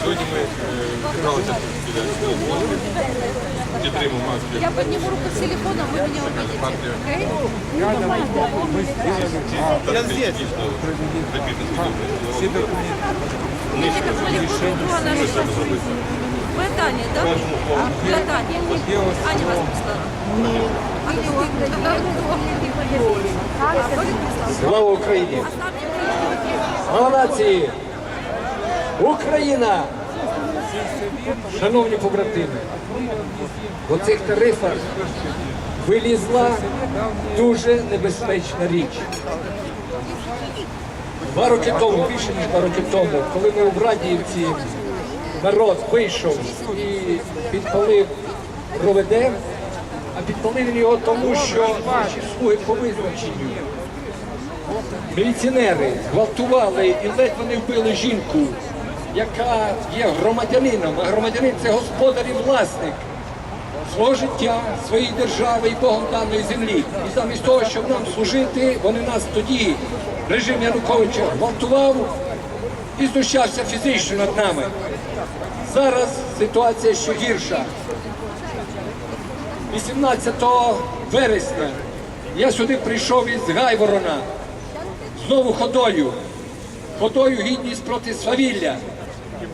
Сьогодні ми е, зібралися тут біля цієї площі, підтримуємо акцію Я подниму руку с телефоном, вы меня увидите. партію. Окей? Я здесь. Дійсно, добитися Всі документи. Видите, как мы легко друг друга нашли. Вы от Ани, да? Вы от Ани. Аня вас прислала. А где он? А, Толик прислал? Слава Україні! Оставьте мне. Слава нації! Україна! Шановні побратими, в оцих тарифах вилізла дуже небезпечна річ. Два роки тому, більше ніж два роки тому, коли ми в Радіївці народ вийшов і підпалив проведе, а підпалив його тому, що наші слуги по визначенню Міліціонери гвалтували і ледь вони вбили жінку, яка є громадянином, а громадянин це господар і власник свого життя, своєї держави і Богом даної землі. І замість того, щоб нам служити, вони нас тоді, режим Януковича, гвалтував і знущався фізично над нами. Зараз ситуація ще гірша. 18 вересня я сюди прийшов із Гайворона знову ходою, ходою гідність проти свавілля.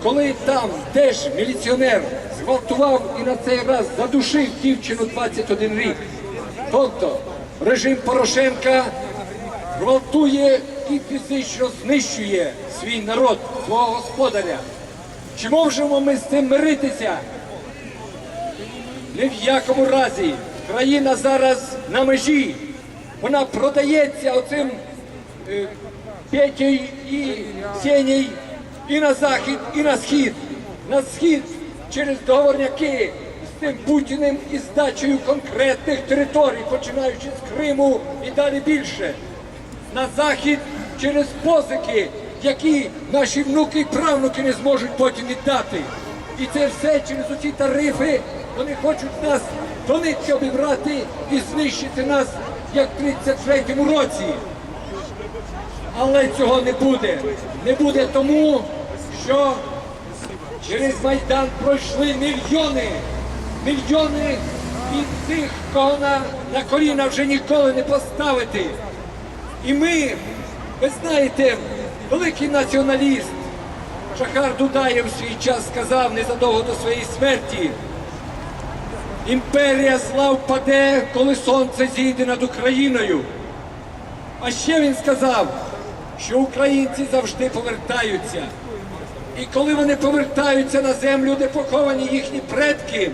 Коли там теж міліціонер зґвалтував і на цей раз задушив дівчину 21 рік. Тобто режим Порошенка гвалтує і фізично знищує свій народ, свого господаря. Чи можемо ми з цим миритися? Ні в якому разі країна зараз на межі. Вона продається оцим е, Петей і Сеній і на захід, і на схід. На схід через договорняки з тим Путіним і здачею конкретних територій, починаючи з Криму і далі більше. На захід через позики, які наші внуки і правнуки не зможуть потім віддати. І це все через оці тарифи. Вони хочуть нас до обібрати і знищити нас, як в 33-му році. Але цього не буде. Не буде тому, що через Майдан пройшли мільйони, мільйони і тих, кого на, на коліна вже ніколи не поставити. І ми, ви знаєте, великий націоналіст Шахар Дудаєв свій час сказав незадовго до своєї смерті. Імперія зла впаде, коли сонце зійде над Україною. А ще він сказав, що українці завжди повертаються. І коли вони повертаються на землю, де поховані їхні предки,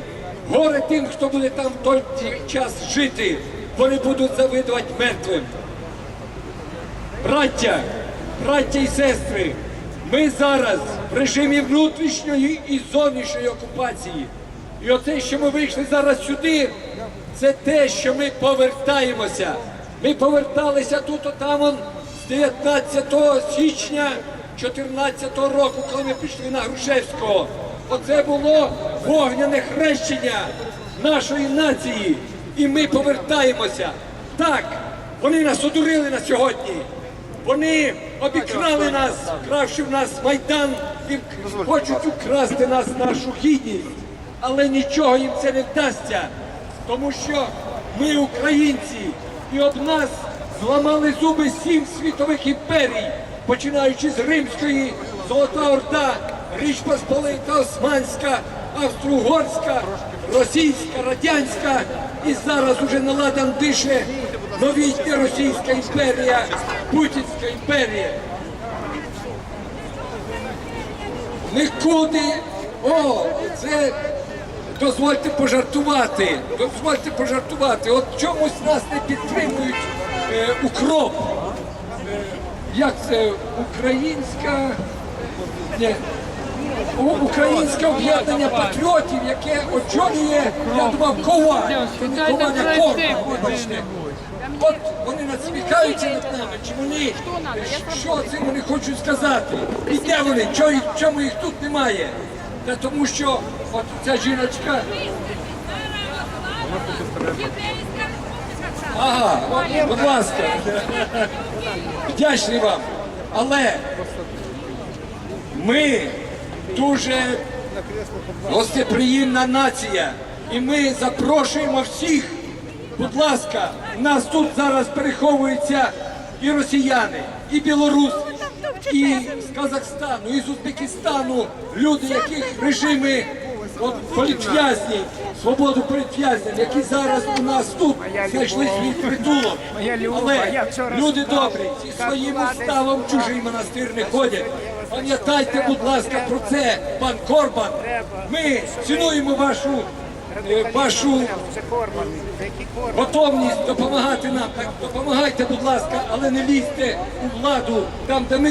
горе тим, хто буде там в той час жити, вони будуть завидувати мертвим. Браття, браття і сестри, ми зараз в режимі внутрішньої і зовнішньої окупації. І оце, що ми вийшли зараз сюди, це те, що ми повертаємося. Ми поверталися тут, отам з 19 січня 2014 року, коли ми пішли на Грушевського. Оце було вогняне хрещення нашої нації. І ми повертаємося. Так, вони нас одурили на сьогодні. Вони обікрали нас, вкравши в нас майдан і хочуть украсти нас нашу гідність. Але нічого їм це не вдасться, тому що ми українці, і об нас зламали зуби сім світових імперій, починаючи з Римської, Золота Орда, Річ Посполита, Османська, Австро-Угорська, Російська, Радянська, і зараз уже наладан дише новітня Російська імперія, Путінська імперія. Нікуди. О, це дозвольте пожартувати. Дозвольте пожартувати. От чомусь нас не підтримують е, укроп. Як це українська. Ні. У- Українське об'єднання патріотів, яке очолює, я думав, Коваль. Коваля Корма, вибачте. От вони насміхаються над нами, чи вони, що цим вони хочуть сказати? І де вони? Чому їх тут немає? Та тому що от ця жіночка, ага, будь ласка, вдячний вам. Але ми дуже гостеприємна нація. І ми запрошуємо всіх. Будь ласка, нас тут зараз переховуються і росіяни, і білоруси, і з Казахстану, і з Узбекистану, люди, яких режими от, політв'язні, свободу політв'язням, які зараз у нас тут знайшли свій притулок. Але люди добрі, зі своїм уставом чужий монастир не ходять. Пам'ятайте, будь ласка, про це, пан Корбан. Ми цінуємо вашу, е, вашу готовність допомагати нам. Так допомагайте, будь ласка, але не лізьте у владу там, де ми.